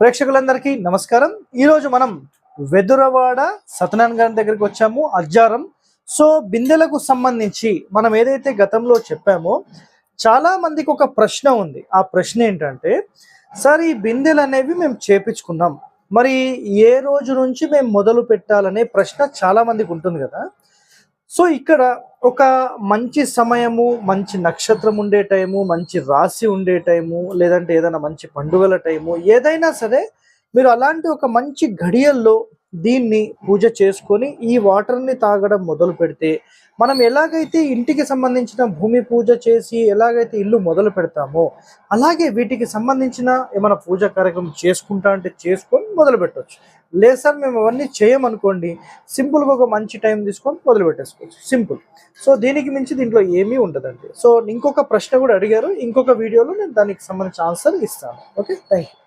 ప్రేక్షకులందరికీ నమస్కారం. ఈరోజు మనం వెదురవాడ సత్యనారాయణ గారి దగ్గరికి వచ్చాము అజ్జారం. సో బిందెలకు సంబంధించి మనం ఏదైతే గతంలో చెప్పామో చాలా మందికి ఒక ప్రశ్న ఉంది. ఆ ప్రశ్న ఏంటంటే సార్ ఈ బిందెలు అనేవి మేము చేపించుకున్నాం. మరి ఏ రోజు నుంచి మేము మొదలు పెట్టాలనే ప్రశ్న చాలా మందికి ఉంటుంది కదా. సో ఇక్కడ ఒక మంచి సమయము మంచి నక్షత్రం ఉండే టైము మంచి రాశి ఉండే టైము లేదంటే ఏదైనా మంచి పండుగల టైము ఏదైనా సరే మీరు అలాంటి ఒక మంచి ఘడియల్లో దీన్ని పూజ చేసుకొని ఈ వాటర్ని తాగడం మొదలు పెడితే మనం ఎలాగైతే ఇంటికి సంబంధించిన భూమి పూజ చేసి ఎలాగైతే ఇల్లు మొదలు పెడతామో అలాగే వీటికి సంబంధించిన ఏమైనా పూజ కార్యక్రమం చేసుకుంటా అంటే చేసుకొని మొదలు పెట్టవచ్చు లేదు సార్ మేము అవన్నీ చేయమనుకోండి సింపుల్గా ఒక మంచి టైం తీసుకొని మొదలు పెట్టేసుకోవచ్చు. సింపుల్. సో దీనికి మించి దీంట్లో ఏమీ ఉండదండి. సో ఇంకొక ప్రశ్న కూడా అడిగారు. ఇంకొక వీడియోలో నేను దానికి సంబంధించిన ఆన్సర్ ఇస్తాను. ఓకే? Thank you